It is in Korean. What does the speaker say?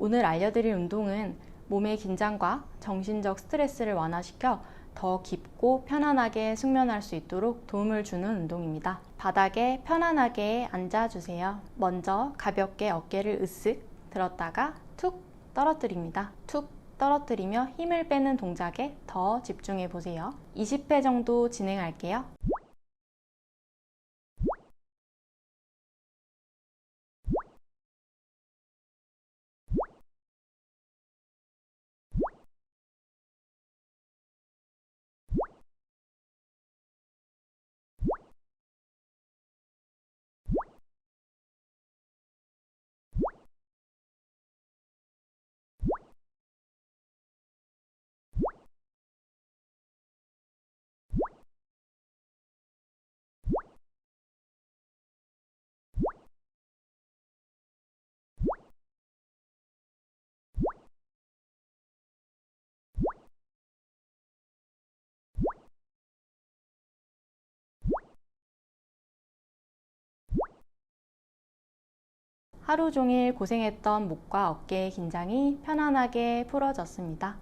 오늘 알려드릴 운동은 몸의 긴장과 정신적 스트레스를 완화시켜 더 깊고 편안하게 숙면할 수 있도록 도움을 주는 운동입니다. 바닥에 편안하게 앉아주세요. 먼저 가볍게 어깨를 으쓱 들었다가 툭 떨어뜨립니다. 툭 떨어뜨리며 힘을 빼는 동작에 더 집중해 보세요. 20회 정도 진행할게요. 하루 종일 고생했던 목과 어깨의 긴장이 편안하게 풀어졌습니다.